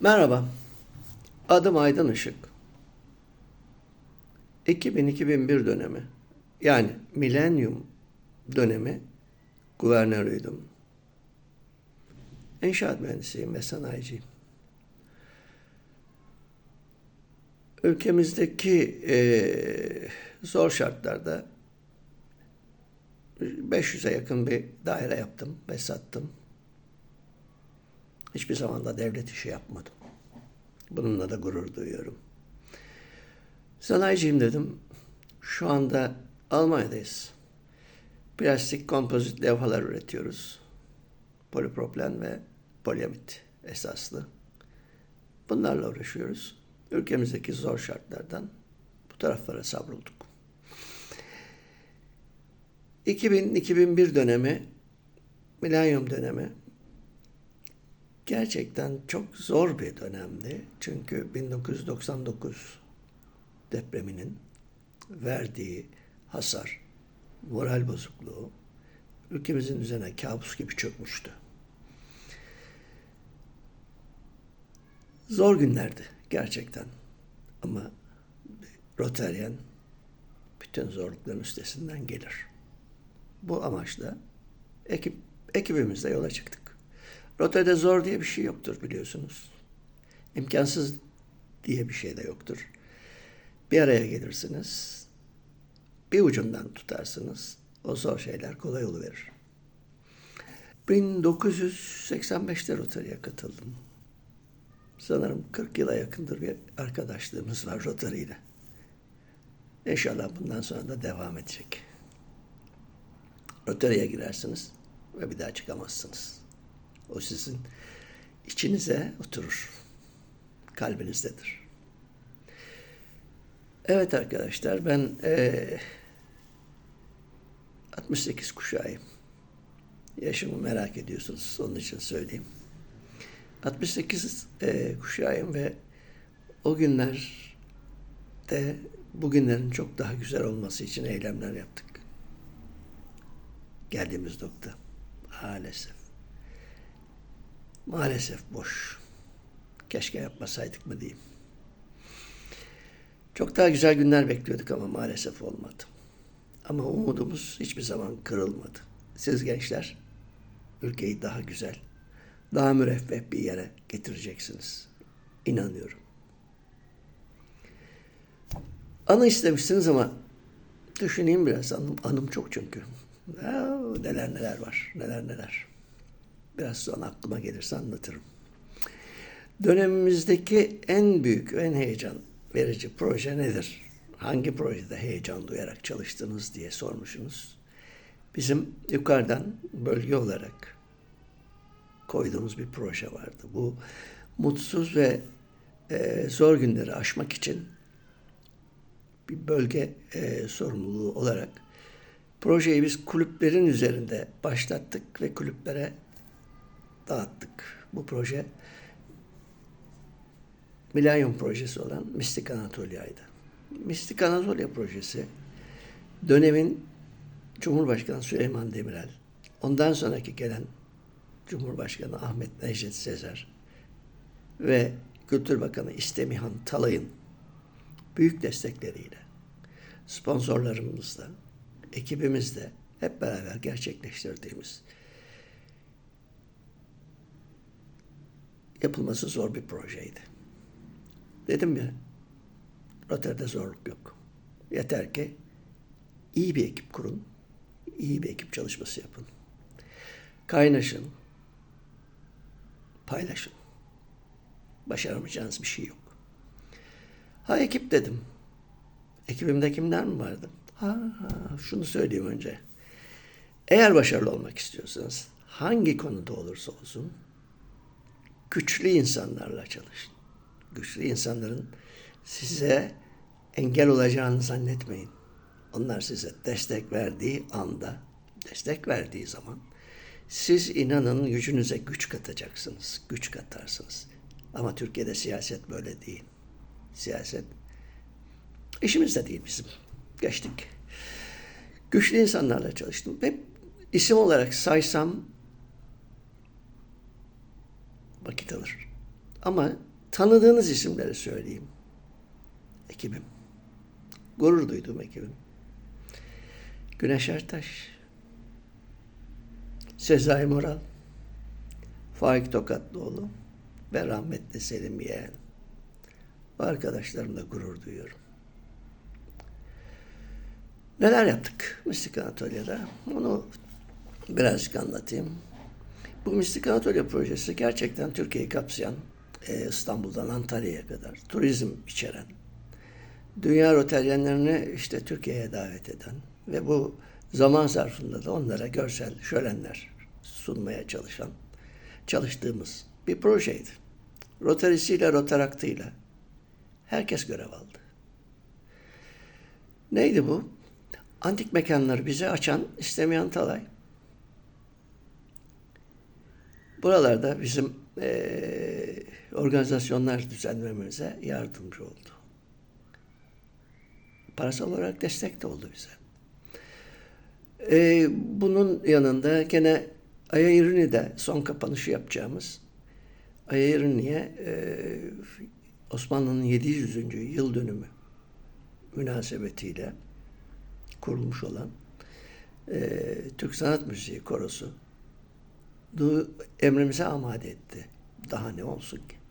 Merhaba, adım Aydın Işık. 2000-2001 dönemi, yani milenyum dönemi guvernörüydüm. İnşaat mühendisiyim ve sanayiciyim. Ülkemizdeki eee, zor şartlarda 500'e yakın bir daire yaptım ve sattım. Hiçbir zaman da devlet işi yapmadım. Bununla da gurur duyuyorum. Sanayiciyim dedim. Şu anda Almanya'dayız. Plastik kompozit levhalar üretiyoruz. Polipropilen ve poliamit esaslı. Bunlarla uğraşıyoruz. Ülkemizdeki zor şartlardan bu taraflara savrulduk. 2000-2001 dönemi, milenyum dönemi gerçekten çok zor bir dönemdi. Çünkü 1999 depreminin verdiği hasar, moral bozukluğu ülkemizin üzerine kabus gibi çökmüştü. Zor günlerdi gerçekten. Ama Rotaryen bütün zorlukların üstesinden gelir. Bu amaçla ekip ekibimizle yola çıktık. Rotada zor diye bir şey yoktur biliyorsunuz. İmkansız diye bir şey de yoktur. Bir araya gelirsiniz, bir ucundan tutarsınız, o zor şeyler kolay oluverir. 1985'te Rotary'e katıldım. Sanırım 40 yıla yakındır bir arkadaşlığımız var Rotary ile. İnşallah bundan sonra da devam edecek. Rotary'e girersiniz ve bir daha çıkamazsınız. O sizin içinize oturur. Kalbinizdedir. Evet arkadaşlar ben eee 68 kuşağıyım. Yaşımı merak ediyorsunuz. Onun için söyleyeyim. 68 eee, kuşağıyım ve o günlerde bugünlerin çok daha güzel olması için eylemler yaptık. Geldiğimiz nokta maalesef. Maalesef boş. Keşke yapmasaydık mı diyeyim. Çok daha güzel günler bekliyorduk ama maalesef olmadı. Ama umudumuz hiçbir zaman kırılmadı. Siz gençler ülkeyi daha güzel, daha müreffeh bir yere getireceksiniz. İnanıyorum. Anı istemişsiniz ama düşüneyim biraz. Anım, anım çok çünkü. Ya, neler neler var, neler neler. Biraz sonra aklıma gelirse anlatırım. Dönemimizdeki en büyük, en heyecan verici proje nedir? Hangi projede heyecan duyarak çalıştınız diye sormuşsunuz. Bizim yukarıdan bölge olarak koyduğumuz bir proje vardı. Bu mutsuz ve e, zor günleri aşmak için bir bölge e, sorumluluğu olarak projeyi biz kulüplerin üzerinde başlattık ve kulüplere dağıttık. Bu proje Milenyum projesi olan Mistik Anatolia'ydı. Mistik Anatolia projesi dönemin Cumhurbaşkanı Süleyman Demirel, ondan sonraki gelen Cumhurbaşkanı Ahmet Necdet Sezer ve Kültür Bakanı İstemihan Talay'ın büyük destekleriyle, sponsorlarımızla, ekibimizle hep beraber gerçekleştirdiğimiz yapılması zor bir projeydi. Dedim ya, Rotary'de zorluk yok. Yeter ki iyi bir ekip kurun, iyi bir ekip çalışması yapın. Kaynaşın, paylaşın. Başaramayacağınız bir şey yok. Ha ekip dedim. Ekibimde kimler mi vardı? Ha, ha şunu söyleyeyim önce. Eğer başarılı olmak istiyorsanız hangi konuda olursa olsun güçlü insanlarla çalışın. Güçlü insanların size engel olacağını zannetmeyin. Onlar size destek verdiği anda, destek verdiği zaman siz inanın gücünüze güç katacaksınız, güç katarsınız. Ama Türkiye'de siyaset böyle değil. Siyaset işimiz de değil bizim. Geçtik. Güçlü insanlarla çalıştım. Hep isim olarak saysam vakit alır. Ama tanıdığınız isimleri söyleyeyim. Ekibim. Gurur duyduğum ekibim. Güneş Ertaş, Sezai Moral, Faik Tokatlıoğlu ve rahmetli Selim Yeğen. Bu arkadaşlarımla gurur duyuyorum. Neler yaptık Mistik Anatolia'da? Onu birazcık anlatayım. Bu Mistik Anatolia projesi gerçekten Türkiye'yi kapsayan, e, İstanbul'dan Antalya'ya kadar turizm içeren, dünya roteryenlerini işte Türkiye'ye davet eden ve bu zaman zarfında da onlara görsel şölenler sunmaya çalışan, çalıştığımız bir projeydi. Rotarisiyle, rotaraktıyla herkes görev aldı. Neydi bu? Antik mekanları bize açan İstemiyan Talay. Buralarda bizim eee, organizasyonlar düzenlememize yardımcı oldu. Parasal olarak destek de oldu bize. Eee, bunun yanında gene Aya son kapanışı yapacağımız Aya eee, Osmanlı'nın 700. yıl dönümü münasebetiyle kurulmuş olan eee, Türk Sanat Müziği Korosu emrimize amade etti. Daha ne olsun ki?